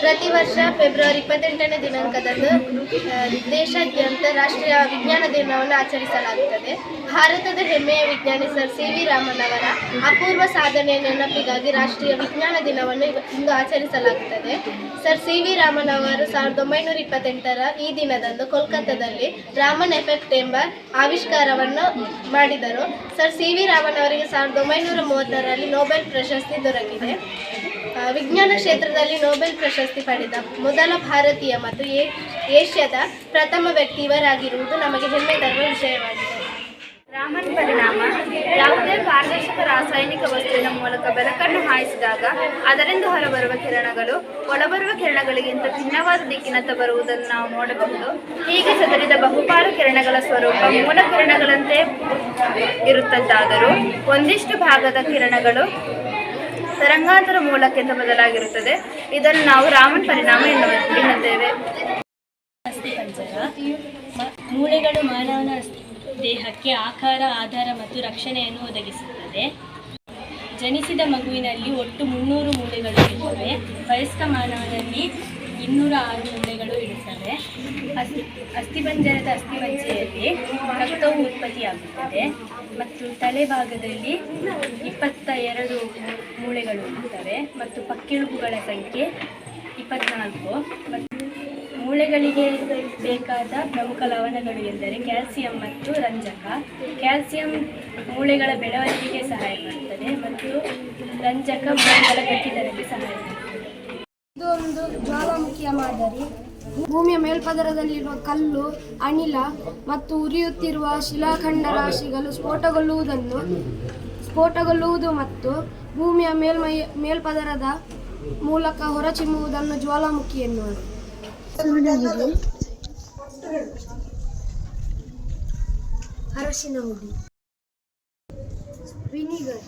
ಪ್ರತಿ ವರ್ಷ ಫೆಬ್ರವರಿ ಇಪ್ಪತ್ತೆಂಟನೇ ದಿನಾಂಕದಂದು ದೇಶಾದ್ಯಂತ ರಾಷ್ಟ್ರೀಯ ವಿಜ್ಞಾನ ದಿನವನ್ನು ಆಚರಿಸಲಾಗುತ್ತದೆ. ಭಾರತದ ಹೆಮ್ಮೆಯ ವಿಜ್ಞಾನಿ ಸರ್ ಸಿ ವಿ ರಾಮನ್ ಅವರ ಅಪೂರ್ವ ಸಾಧನೆಯ ನೆನಪಿಗಾಗಿ ರಾಷ್ಟ್ರೀಯ ವಿಜ್ಞಾನ ದಿನವನ್ನು ಇಂದು ಆಚರಿಸಲಾಗುತ್ತದೆ. ಸರ್ ಸಿ ವಿ ರಾಮನ್ ಅವರು ಸಾವಿರದ ಒಂಬೈನೂರ ಇಪ್ಪತ್ತೆಂಟರ ಈ ದಿನದಂದು ಕೋಲ್ಕತ್ತಾದಲ್ಲಿ ರಾಮನ್ ಎಫೆಕ್ಟ್ ಎಂಬ ಆವಿಷ್ಕಾರವನ್ನು ಮಾಡಿದರು. ಸರ್ ಸಿ ವಿ ರಾಮನ್ ಅವರಿಗೆ ಸಾವಿರದ ಒಂಬೈನೂರ ಮೂವತ್ತರಲ್ಲಿ ನೊಬೆಲ್ ಪ್ರಶಸ್ತಿ ದೊರಕಿದೆ. ವಿಜ್ಞಾನ ಕ್ಷೇತ್ರದಲ್ಲಿ ನೊಬೆಲ್ ಪ್ರಶಸ್ತಿ ಪಡೆದ ಮೊದಲ ಭಾರತೀಯ ಮತ್ತು ಏಷ್ಯಾದ ಪ್ರಥಮ ವ್ಯಕ್ತಿ ಇವರಾಗಿರುವುದು ನಮಗೆ ಹೆಮ್ಮೆ ತರುವ ವಿಷಯವಾಗಿದೆ. ರಾಮನ್ ಪರಿಣಾಮ, ಯಾವುದೇ ಪಾರದರ್ಶಕ ರಾಸಾಯನಿಕ ವಸ್ತುವಿನ ಮೂಲಕ ಬೆಳಕನ್ನು ಹಾಯಿಸಿದಾಗ ಅದರಿಂದ ಹೊರಬರುವ ಕಿರಣಗಳು, ಒಳಬರುವ ಕಿರಣಗಳಿಗಿಂತ ಭಿನ್ನವಾದ ದಿಕ್ಕಿನತ್ತ ಬರುವುದನ್ನು ನಾವು ನೋಡಬಹುದು. ಹೀಗೆ ಸದರಿದ ಬಹುಪಾಲು ಕಿರಣಗಳ ಸ್ವರೂಪ ಮೂಲ ಕಿರಣಗಳಂತೆ ಇರುತ್ತದ್ದಾದರೂ, ಒಂದಿಷ್ಟು ಭಾಗದ ಕಿರಣಗಳು ತರಂಗಾಂತರ ಮೂಲಕ್ಕಿಂತ ಬದಲಾಗಿರುತ್ತದೆ. ಇದನ್ನು ನಾವು ರಾಮನ್ ಪರಿಣಾಮ ಎನ್ನುತ್ತೇವೆ. ಮೂಳೆಗಳು ಮಾನವನ ದೇಹಕ್ಕೆ ಆಕಾರ, ಆಧಾರ ಮತ್ತು ರಕ್ಷಣೆಯನ್ನು ಒದಗಿಸುತ್ತದೆ. ಜನಿಸಿದ ಮಗುವಿನಲ್ಲಿ ಒಟ್ಟು ಮುನ್ನೂರು ಮೂಳೆಗಳು ಇರುತ್ತವೆ. ವಯಸ್ಕ ಮಾನವನಲ್ಲಿ ಇನ್ನೂರ ಆರು ಮೂಳೆಗಳು ಇರುತ್ತವೆ. ಅಸ್ಥಿ ಅಸ್ಥಿಪಂಜರದ ಅಸ್ಥಿಪಂಜೆಯಲ್ಲಿ ರಕ್ತವು ಉತ್ಪತ್ತಿಯಾಗುತ್ತದೆ. ಮತ್ತು ತಲೆಭಾಗದಲ್ಲಿ ಇಪ್ಪತ್ತ ಎರಡು ಮೂಳೆಗಳು ಇರ್ತವೆ ಮತ್ತು ಪಕ್ಕೆಲುಬುಗಳ ಸಂಖ್ಯೆ ಇಪ್ಪತ್ನಾಲ್ಕು. ಮತ್ತು ಮೂಳೆಗಳಿಗೆ ಬೇಕಾದ ಪ್ರಮುಖ ಲವಣಗಳು ಎಂದರೆ ಕ್ಯಾಲ್ಸಿಯಂ ಮತ್ತು ರಂಜಕ. ಕ್ಯಾಲ್ಸಿಯಂ ಮೂಳೆಗಳ ಬೆಳವಣಿಗೆಗೆ ಸಹಾಯ ಮಾಡುತ್ತದೆ ಮತ್ತು ರಂಜಕ ಮೂಳೆಗಳ ಗಟ್ಟಿತನಕ್ಕೆ ಸಹಾಯ ಮಾಡುತ್ತದೆ ಇದು ಒಂದು ಜ್ವಾಲಾಮುಖಿಯ ಮಾದರಿ. ಭೂಮಿಯ ಮೇಲ್ಪದರದಲ್ಲಿರುವ ಕಲ್ಲು, ಅನಿಲ ಮತ್ತು ಉರಿಯುತ್ತಿರುವ ಶಿಲಾಖಂಡ ರಾಶಿಗಳು ಸ್ಫೋಟಗೊಳ್ಳುವುದನ್ನು ಸ್ಫೋಟಗೊಳ್ಳುವುದು ಮತ್ತು ಭೂಮಿಯ ಮೇಲ್ಮೈ ಮೇಲ್ಪದರದ ಮೂಲಕ ಹೊರಚಿಮ್ಮುವುದನ್ನು ಜ್ವಾಲಾಮುಖಿ ಎನ್ನುವರು ಅರಸಿನ ಹುಡಿ ವಿನಿಗರ್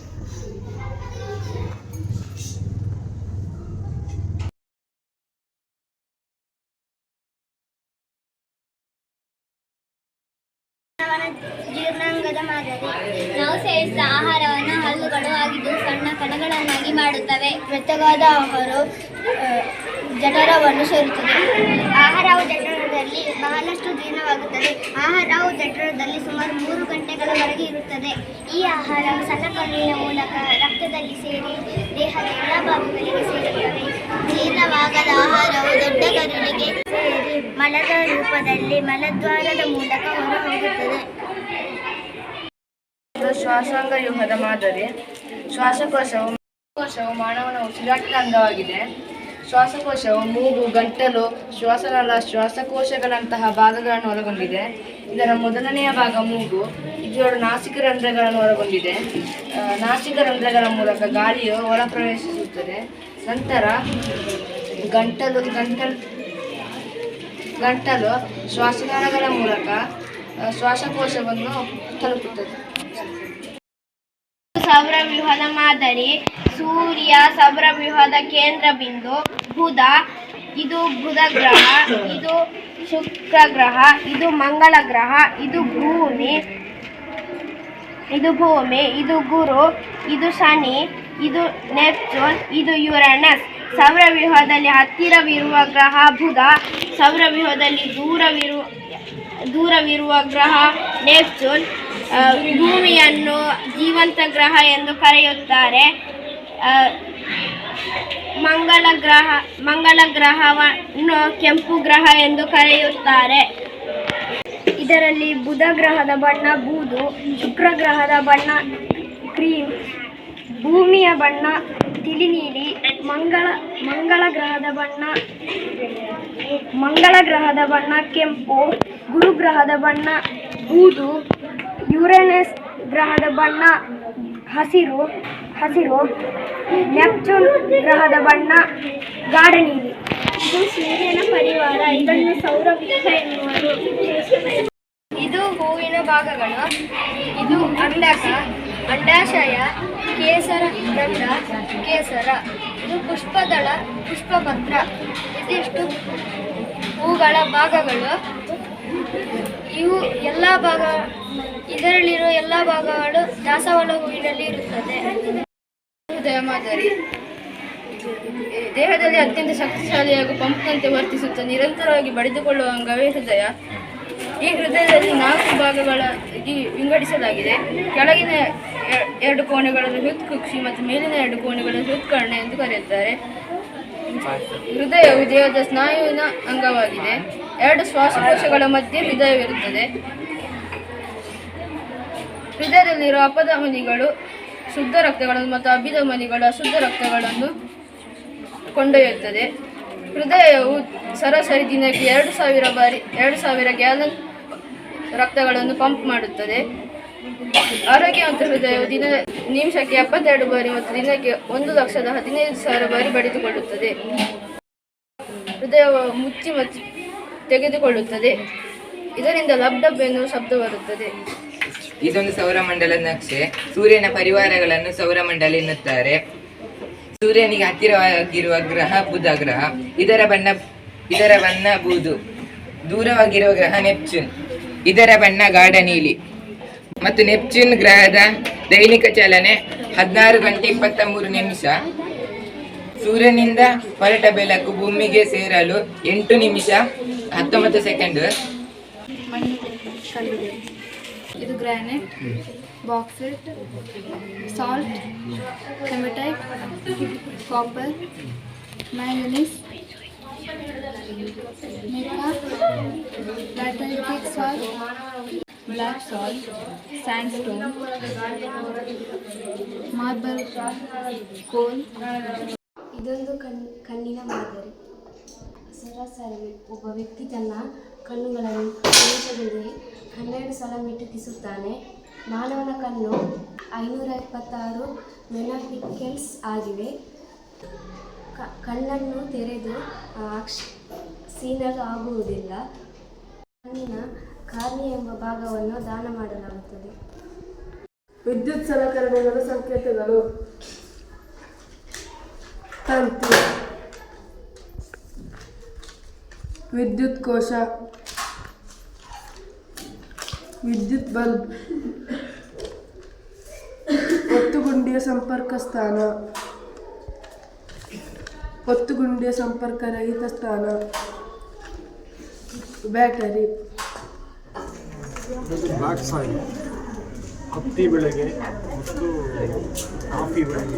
ಜೀರ್ಣಾಂಗದ ಮಾದರಿ ನಾವು ಸೇವಿಸಿದ ಆಹಾರವನ್ನು ಆಗಿದ್ದು ಸಣ್ಣ ಕಣಗಳನ್ನಾಗಿ ಮಾಡುತ್ತವೆ. ಮೃತವಾದ ಆಹಾರವು ಜಠರವನ್ನು ಸೇರುತ್ತದೆ. ಆಹಾರವು ಜಠರದಲ್ಲಿ ಬಹಳಷ್ಟು ಜೀರ್ಣವಾಗುತ್ತದೆ ಆಹಾರವು ಜಠರದಲ್ಲಿ ಸುಮಾರು ಮೂರು ಗಂಟೆಗಳವರೆಗೆ ಇರುತ್ತದೆ. ಈ ಆಹಾರವು ಸಣ್ಣ ಕಣ್ಣಿನ ಮೂಲಕ ರಕ್ತದಲ್ಲಿ ಸೇರಿ ದೇಹದ ಎಲ್ಲ ಭಾಗಗಳಿಗೆ ಸೇರುತ್ತವೆ. ಜೀರ್ಣವಾಗದ ಆಹಾರವು ದೊಡ್ಡ ಕರುಳಿಗೆ ಸೇರಿ ಮಲದ ರೂಪದಲ್ಲಿ ಮಲದ್ವಾರದ ಮೂಲಕ ಹೊರಹೋಗುತ್ತದೆ. ಇದು ಶ್ವಾಸಾಂಗ ವ್ಯೂಹದ ಮಾದರಿ. ಶ್ವಾಸಕೋಶವು ಕೋಶವು ಮಾನವನ ಉಸಿರಾಟದ ಅಂಗವಾಗಿದೆ ಶ್ವಾಸಕೋಶವು ಮೂಗು, ಗಂಟಲು, ಶ್ವಾಸನಾಳ, ಶ್ವಾಸಕೋಶಗಳಂತಹ ಭಾಗಗಳನ್ನು ಒಳಗೊಂಡಿದೆ. ಇದರ ಮೊದಲನೆಯ ಭಾಗ ಮೂಗು ಇದರ ನಾಸಿಕ ರಂಧ್ರಗಳನ್ನು ಒಳಗೊಂಡಿದೆ. ನಾಸಿಕ ರಂಧ್ರಗಳ ಮೂಲಕ ಗಾಳಿಯು ಒಳ ಪ್ರವೇಶಿಸುತ್ತದೆ ನಂತರ ಗಂಟಲು ಗಂಟಲು ಗಂಟಲು ಶ್ವಾಸನಾಳಗಳ ಮೂಲಕ ಶ್ವಾಸಕೋಶವನ್ನು ತಲುಪುತ್ತದೆ. ಸೌರವ್ಯೂಹದ ಮಾದರಿ ಸೂರ್ಯ ಸೌರವ್ಯೂಹದ ಕೇಂದ್ರ ಬಿಂದು ಬುಧ, ಇದು ಬುಧ ಗ್ರಹ ಇದು ಶುಕ್ರ ಗ್ರಹ ಇದು ಮಂಗಳ ಗ್ರಹ ಇದು ಭೂಮಿ ಇದು ಭೂಮಿ, ಇದು ಗುರು, ಇದು ಶನಿ, ಇದು ನೆಪ್ಚೂನ್, ಇದು ಯುರೇನಸ್. ಸೌರವ್ಯೂಹದಲ್ಲಿ ಹತ್ತಿರವಿರುವ ಗ್ರಹ ಬುಧ, ಸೌರವ್ಯೂಹದಲ್ಲಿ ದೂರವಿರುವ ದೂರವಿರುವ ಗ್ರಹ ನೆಪ್ಚೂನ್ ಭೂಮಿಯನ್ನು ಜೀವಂತ ಗ್ರಹ ಎಂದು ಕರೆಯುತ್ತಾರೆ. ಮಂಗಳ ಗ್ರಹ, ಮಂಗಳ ಗ್ರಹವನ್ನು ಕೆಂಪು ಗ್ರಹ ಎಂದು ಕರೆಯುತ್ತಾರೆ. ಇದರಲ್ಲಿ ಬುಧ ಗ್ರಹದ ಬಣ್ಣ ಬೂದು, ಶುಕ್ರ ಗ್ರಹದ ಬಣ್ಣ ಕ್ರೀಮ್, ಭೂಮಿಯ ಬಣ್ಣ ತಿಳಿ ನೀಲಿ ಮಂಗಳ ಮಂಗಳ ಗ್ರಹದ ಬಣ್ಣ, ಮಂಗಳ ಗ್ರಹದ ಬಣ್ಣ ಕೆಂಪು, ಗುರು ಗ್ರಹದ ಬಣ್ಣ ಬೂದು. ಯುರೇನಸ್ ಗ್ರಹದ ಬಣ್ಣ ಹಸಿರು ಹಸಿರು, ನೆಪ್ಚೂನ್ ಗ್ರಹದ ಬಣ್ಣ ಗಾಢ ನೀಲಿ. ಇದು ಸೂರ್ಯನ ಪರಿವಾರ, ಇದನ್ನು ಸೌರವ್ಯೂಹ ಎನ್ನುವರು. ಇದು ಹೂವಿನ ಭಾಗಗಳು, ಇದು ಅಂಡಾಕ ಅಂಡಾಶಯ, ಕೇಸರ ದಂಡ ಕೇಸರ, ಇದು ಪುಷ್ಪದಳ ಪುಷ್ಪಭದ್ರ ಇದಿಷ್ಟು ಹೂಗಳ ಭಾಗಗಳು. ಇವು ಎಲ್ಲ ಭಾಗ ಇದರಲ್ಲಿರುವ ಎಲ್ಲ ಭಾಗಗಳು ದಾಸವಾಳ ಹೂವಿನಲ್ಲಿ ಇರುತ್ತದೆ. ದೇಹದಲ್ಲಿ ಅತ್ಯಂತ ಶಕ್ತಿಶಾಲಿ ಹಾಗೂ ಪಂಪ್ನಂತೆ ವರ್ತಿಸುತ್ತ ನಿರಂತರವಾಗಿ ಬಡಿದುಕೊಳ್ಳುವ ಅಂಗವೇ ಹೃದಯ. ಈ ಹೃದಯದಲ್ಲಿ ನಾಲ್ಕು ಭಾಗಗಳಾಗಿ ವಿಂಗಡಿಸಲಾಗಿದೆ. ಕೆಳಗಿನ ಎರಡು ಕೋಣೆಗಳನ್ನು ಹೃತ್ಕುಕ್ಷಿ ಮತ್ತು ಮೇಲಿನ ಎರಡು ಕೋಣೆಗಳನ್ನು ಹೃತ್ಕರ್ಣ ಎಂದು ಕರೆಯುತ್ತಾರೆ. ಹೃದಯವು ದೇಹದ ಸ್ನಾಯುವಿನ ಅಂಗವಾಗಿದೆ. ಎರಡು ಶ್ವಾಸಕೋಶಗಳ ಮಧ್ಯೆ ಹೃದಯವಿರುತ್ತದೆ ಹೃದಯದಲ್ಲಿರುವ ಅಪಧಮನಿಗಳು ಶುದ್ಧ ರಕ್ತಗಳನ್ನು ಮತ್ತು ಅಭಿಧಮನಿಗಳು ಅಶುದ್ಧ ರಕ್ತಗಳನ್ನು ಕೊಂಡೊಯ್ಯುತ್ತದೆ. ಹೃದಯವು ಸರಾಸರಿ ದಿನಕ್ಕೆ ಎರಡು ಸಾವಿರ ಬಾರಿ, ಎರಡು ಸಾವಿರ ಗ್ಯಾಲನ್ ರಕ್ತಗಳನ್ನು ಪಂಪ್ ಮಾಡುತ್ತದೆ. ಆರೋಗ್ಯವಂತ ಹೃದಯವು ದಿನ, ನಿಮಿಷಕ್ಕೆ ಎಪ್ಪತ್ತೆರಡು ಬಾರಿ ಮತ್ತು ದಿನಕ್ಕೆ ಒಂದು ಲಕ್ಷದ ಹದಿನೈದು ಸಾವಿರ ಬಾರಿ ಬಡಿದುಕೊಳ್ಳುತ್ತದೆ. ಹೃದಯವು ಮುಚ್ಚಿ ಮುಚ್ಚಿ ತೆಗೆದುಕೊಳ್ಳುತ್ತದೆ. ಇದರಿಂದ ಲಬ್ ಡಬ್ ಎನ್ನುವ ಶಬ್ದ ಬರುತ್ತದೆ. ಇದೊಂದು ಸೌರಮಂಡಲದ ನಕ್ಷೆ. ಸೂರ್ಯನ ಪರಿವಾರಗಳನ್ನು ಸೌರಮಂಡಲ ಎನ್ನುತ್ತಾರೆ. ಸೂರ್ಯನಿಗೆ ಹತ್ತಿರವಾಗಿರುವ ಗ್ರಹ ಬುಧ ಗ್ರಹ. ಇದರ ಬಣ್ಣ ಇದರ ಬಣ್ಣ ಬೂದು ದೂರವಾಗಿರುವ ಗ್ರಹ ನೆಪ್ಚೂನ್. ಇದರ ಬಣ್ಣ ಗಾಢ ನೀಲಿ. ಮತ್ತು ನೆಪ್ಚೂನ್ ಗ್ರಹದ ದೈನಿಕ ಚಲನೆ ಹದಿನಾರು ಗಂಟೆ ಇಪ್ಪತ್ತ ಮೂರು ನಿಮಿಷ. ಸೂರ್ಯನಿಂದ ಹೊರಟ ಬೆಳಕು ಭೂಮಿಗೆ ಸೇರಲು ಎಂಟು ನಿಮಿಷ. ಹತ್ತೊಂಬತ್ತು ಸೆಕೆಂಡ್ ಮಣ್ಣು ಕಲ್ಲಿದೆ ಇದು granite bauxite salt hematite copper manganese mica lateritic salt black salt sandstone marble coal ಇದೊಂದು ಕಣ್ ಕಣ್ಣಿನ ಮಾದರಿ ಸರಾಸರಿ ಒಬ್ಬ ವ್ಯಕ್ತಿ ತನ್ನ ಕಣ್ಣುಗಳನ್ನು ನಿಮಿಷದಲ್ಲಿ ಹನ್ನೆರಡು ಸಲ ಮಿಟುಕಿಸುತ್ತಾನೆ. ಮಾನವನ ಕಣ್ಣು ಐನೂರ ಇಪ್ಪತ್ತಾರು ಮೆನಾಪಿಕಲ್ಸ್ ಆಗಿವೆ. ಕಣ್ಣನ್ನು ತೆರೆದು ಅಕ್ಷ ಸೀನಲು ಆಗುವುದಿಲ್ಲ. ಕಣ್ಣಿನ ಕಾರ್ನಿ ಎಂಬ ಭಾಗವನ್ನು ದಾನ ಮಾಡಲಾಗುತ್ತದೆ. ವಿದ್ಯುತ್ ಸಲಕರಣೆಗಳ ಸಂಕೇತಗಳು. ತಂತಿ. ವಿದ್ಯುತ್ ಕೋಶ. ವಿದ್ಯುತ್ ಬಲ್ಬ್. ಒತ್ತುಗುಂಡಿಯ ಸಂಪರ್ಕ ಸ್ಥಾನ. ಒತ್ತುಗುಂಡಿಯ ಸಂಪರ್ಕ ರಹಿತ ಸ್ಥಾನ. ಬ್ಯಾಟರಿ. ಹತ್ತಿ ಬೆಳೆಗೆ ಮತ್ತು ಕಾಫಿ ಬೆಳೆಗೆ.